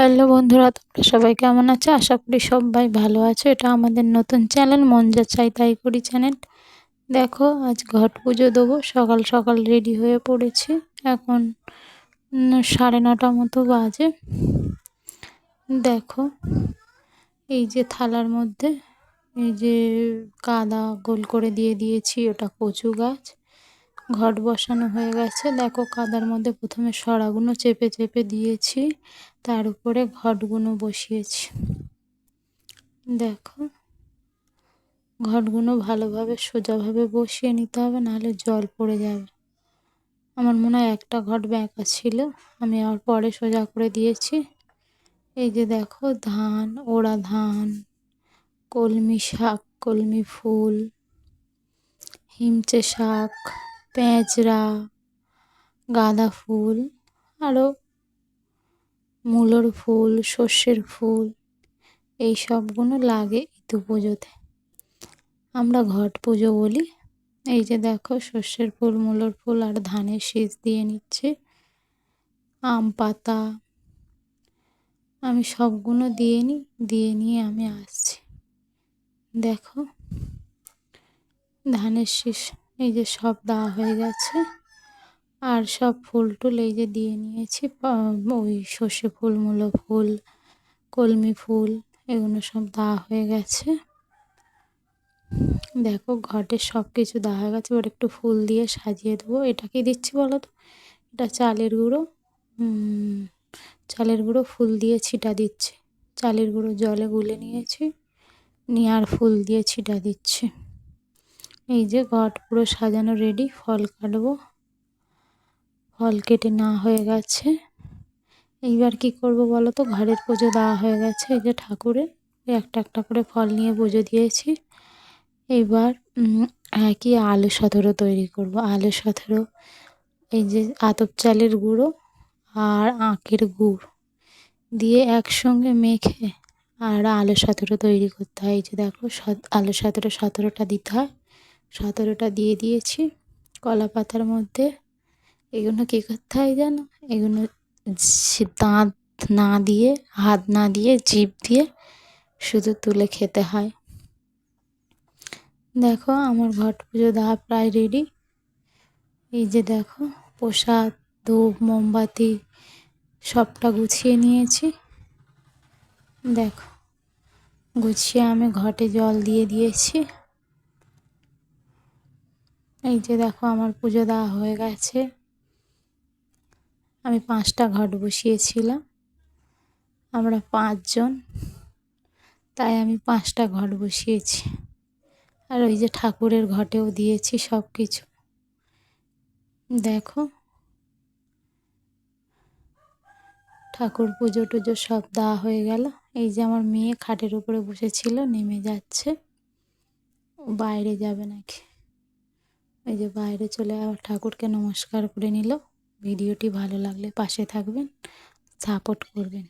Hello বন্ধুরা, তোমরা সবাই কেমন আছো? আশা করি সবাই ভালো আছো। এটা আমাদের নতুন চ্যানেল, মন যা চাই তাই করি চ্যানেল। দেখো, আজ ঘট পুজো দেবো। সকাল সকাল রেডি হয়ে পড়েছি। এখন সাড়ে নটা মতো বাজে। দেখো, এই যে থালার মধ্যে, এই যে কাদা গোল করে দিয়ে দিয়েছি, ওটা কচু গাছ। ঘট বসানো হয়ে গেছে। দেখো কাদার মধ্যে প্রথমে সরাগুলো চেপে চেপে দিয়েছি, তার উপরে ঘটগুলো বসিয়েছি। দেখো ঘটগুলো ভালোভাবে সোজাভাবে বসিয়ে নিতে হবে, নাহলে জল পড়ে যাবে। আমার মনে হয় একটা ঘট ব্যাঁকা ছিল, আমি আবার পরে সোজা করে দিয়েছি। এই যে দেখো, ধান, ওড়া ধান, কলমি শাক, কলমি ফুল, হিমচে শাক পেঁচড়া, গাঁদা ফুল আরও মূলোর ফুল, সর্ষের ফুল, এই সবগুলো লাগে ইতু পুজোতে। আমরা ঘট পুজো বলি। এই যে দেখো, সর্ষের ফুল, মূলোর ফুল, আর ধানের শীষ দিয়ে নিচ্ছে। আম পাতা, আমি সবগুলো দিয়ে নিই, দিয়ে নিয়ে আমি আসছি। দেখো, ধানের শীষ। এই যে সব দেওয়া হয়ে গেছে। আর সব ফুল টুল এই যে দিয়ে নিয়েছি। ওই সর্ষে ফুল, মূলো ফুল, কলমি ফুল, এগুলো সব দেওয়া হয়ে গেছে। দেখো ঘটে সব কিছু দেওয়া হয়ে গেছে। ওর একটু ফুল দিয়ে সাজিয়ে দেবো। এটা কি দিচ্ছি বলো তো? এটা চালের গুঁড়ো। চালের গুঁড়ো ফুল দিয়ে ছিটা দিচ্ছি। চালের গুঁড়ো জলে গুলে নিয়েছি। নিয়ে আর ফুল দিয়ে ছিটা দিচ্ছি। এই যে ঘট পুরো সাজানো রেডি ফল কাটবো। ফল কেটে না হয়ে গেছে। এইবার কি করব বলো তো? ঘরের পুজো দেওয়া হয়ে গেছে এই যে ঠাকুরের। একটা একটা করে ফল নিয়ে পুজো দিয়েছি। এইবার কি আলু সতেরো তৈরি করব। আলু সতেরো, এই যে আতপ চালের গুঁড়ো আর আঁকের গুড় দিয়ে একসঙ্গে মেখে আর আলু সতেরো তৈরি করতে হয়। এই যে দেখো আলু সতেরো সতেরোটা দিতে হয়। সতেরোটা দিয়ে দিয়েছি। কলা পাতার মধ্যে এগুলো কী করতে হয় জানো? এগুলো দাঁত না দিয়ে, হাত না দিয়ে, জিভ দিয়ে শুধু তুলে খেতে হয়। দেখো আমার ঘট পুজো দেওয়া প্রায় রেডি এই যে দেখো প্রসাদ, ধূপ, মোমবাতি সবটা গুছিয়ে নিয়েছি। দেখো গুছিয়ে আমি ঘটে জল দিয়ে দিয়েছি। এই যে দেখো আমার পুজো দেওয়া হয়ে গেছে। আমি পাঁচটা ঘট বসিয়েছিলাম। আমরা পাঁচজন, তাই আমি পাঁচটা ঘট বসিয়েছি। আর ওই যে ঠাকুরের ঘটেও দিয়েছি সব কিছু দেখো। ঠাকুর পুজো টুজো সব দেওয়া হয়ে গেল। এই যে আমার মেয়ে খাটের উপরে বসেছিল, নেমে যাচ্ছে। বাইরে যাবে নাকি? এই যে বাইরে চলে ঠাকুরকে নমস্কার করে নিল। ভিডিওটি ভালো লাগলে পাশে থাকবেন, সাপোর্ট করবেন।